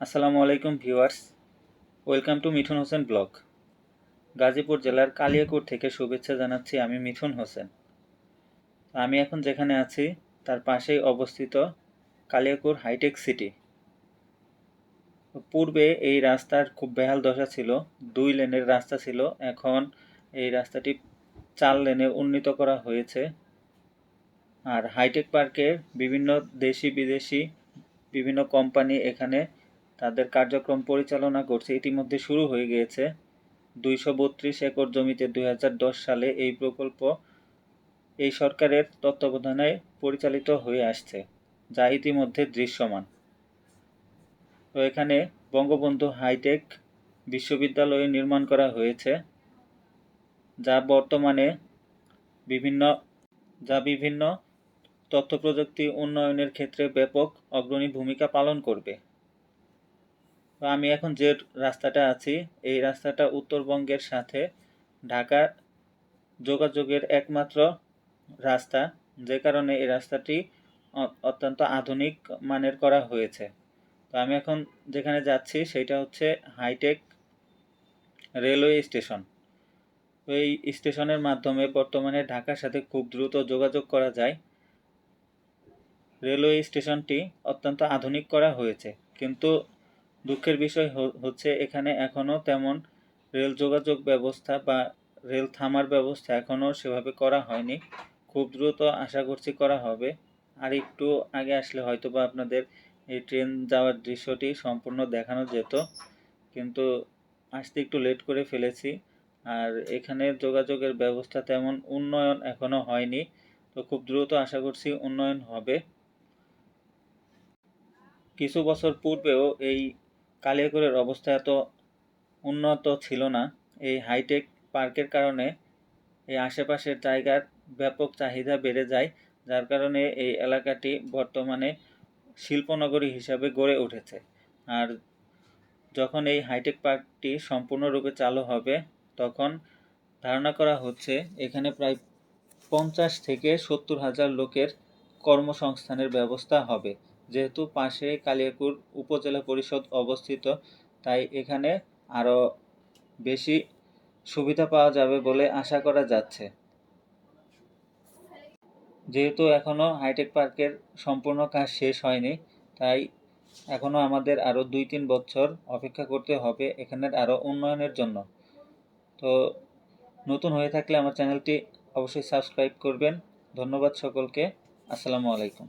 আসসালামু আলাইকুম viewers. Welcome to Mithun Hossain vlog. Gazipur জেলার কালিয়াকুর থেকে শুভেচ্ছা জানাচ্ছি আমি মিঠুন হোসেন। আমি এখন যেখানে আছি, তার পাশেই অবস্থিত কালিয়াকুর হাইটেক সিটি। পূর্বে এই রাস্তার খুব বেহাল দশা ছিল, দুই লেনের রাস্তা ছিল, এখন এই রাস্তাটি চার লেনে উন্নীত করা হয়েছে। আর হাইটেক পার্কের বিভিন্ন দেশি বিদেশি বিভিন্ন কোম্পানি এখানে তাদের কার্যক্রম পরিচালনা করছে। ইতিমধ্যে শুরু হয়ে গিয়েছে দুইশো বত্রিশ একর জমিতে দুই হাজার দশ সালে এই প্রকল্প এই সরকারের তত্ত্বাবধানে পরিচালিত হয়ে আসছে, যা ইতিমধ্যে দৃশ্যমান। তো এখানে বঙ্গবন্ধু হাইটেক বিশ্ববিদ্যালয় নির্মাণ করা হয়েছে, যা বর্তমানে বিভিন্ন, যা বিভিন্ন তথ্য প্রযুক্তি উন্নয়নের ক্ষেত্রে ব্যাপক অগ্রণী ভূমিকা পালন করবে। তো আমি এখন যে রাস্তাটা আছি, এই রাস্তাটা উত্তরবঙ্গের সাথে ঢাকার যোগাযোগের একমাত্র রাস্তা, যে কারণে এই রাস্তাটি অত্যন্ত আধুনিক মানের করা হয়েছে। তো আমি এখন যেখানে যাচ্ছি সেটা হচ্ছে হাইটেক রেলওয়ে স্টেশন। তো এই স্টেশনের মাধ্যমে বর্তমানে ঢাকার সাথে খুব দ্রুত যোগাযোগ করা যায়। রেলওয়ে স্টেশনটি অত্যন্ত আধুনিক করা হয়েছে, কিন্তু দুঃখের বিষয় হচ্ছে এখানে এখনও তেমন রেল যোগাযোগ ব্যবস্থা বা রেল থামার ব্যবস্থা এখনও সেভাবে করা হয়নি। খুব দ্রুত আশা করছি করা হবে। আর একটু আগে আসলে হয়তো বা আপনাদের এই ট্রেন যাওয়ার দৃশ্যটি সম্পূর্ণ দেখানো যেত, কিন্তু আসতে একটু লেট করে ফেলেছি। আর এখানে যোগাযোগের ব্যবস্থা তেমন উন্নয়ন এখনও হয়নি, তো খুব দ্রুত আশা করছি উন্নয়ন হবে। কিছু বছর পূর্বেও এই কালিয়াকৈরের অবস্থা এত উন্নত ছিল না। এই হাইটেক পার্কের কারণে এই আশেপাশের জায়গার ব্যাপক চাহিদা বেড়ে যায়, যার কারণে এই এলাকাটি বর্তমানে শিল্পনগরী হিসাবে গড়ে উঠেছে। আর যখন এই হাইটেক পার্কটি সম্পূর্ণরূপে চালু হবে, তখন ধারণা করা হচ্ছে এখানে প্রায় পঞ্চাশ থেকে সত্তর হাজার লোকের কর্মসংস্থানের ব্যবস্থা হবে। যেহেতু পাশে কালিয়াকুর উপজেলা পরিষদ অবস্থিত, তাই এখানে আরও বেশি সুবিধা পাওয়া যাবে বলে আশা করা যাচ্ছে। যেহেতু এখনও হাইটেক পার্কের সম্পূর্ণ কাজ শেষ হয়নি, তাই এখনও আমাদের আরও দুই তিন বছর অপেক্ষা করতে হবে এখানের আরও উন্নয়নের জন্য। তো নতুন হয়ে থাকলে আমার চ্যানেলটি অবশ্যই সাবস্ক্রাইব করবেন। ধন্যবাদ সকলকে। আসসালামু আলাইকুম।